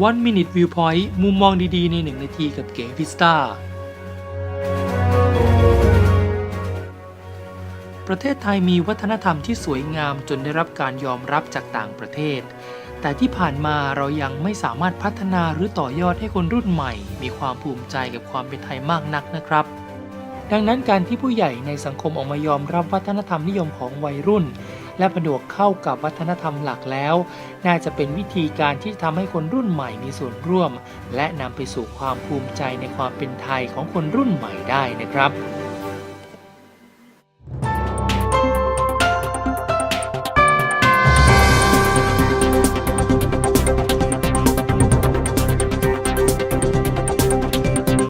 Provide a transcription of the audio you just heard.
One Minute Viewpoint มุมมองดีๆ ใน1นาทีกับเก๋พิสตาประเทศไทยมีวัฒนธรรมที่สวยงามจนได้รับการยอมรับจากต่างประเทศ แต่ที่ผ่านมาเรายังไม่สามารถพัฒนาหรือต่อยอดให้คนรุ่นใหม่ มีความภูมิใจกับความเป็นไทยมากนักนะครับดังนั้นการที่ผู้ใหญ่ในสังคมออกมายอมรับวัฒนธรรมนิยมของวัยรุ่น และผนวกเข้ากับวัฒนธรรมหลักแล้ว น่าจะเป็นวิธีการที่ทำให้คนรุ่นใหม่มีส่วนร่วม และนำไปสู่ความภูมิใจในความเป็นไทยของคนรุ่นใหม่ได้นะครับ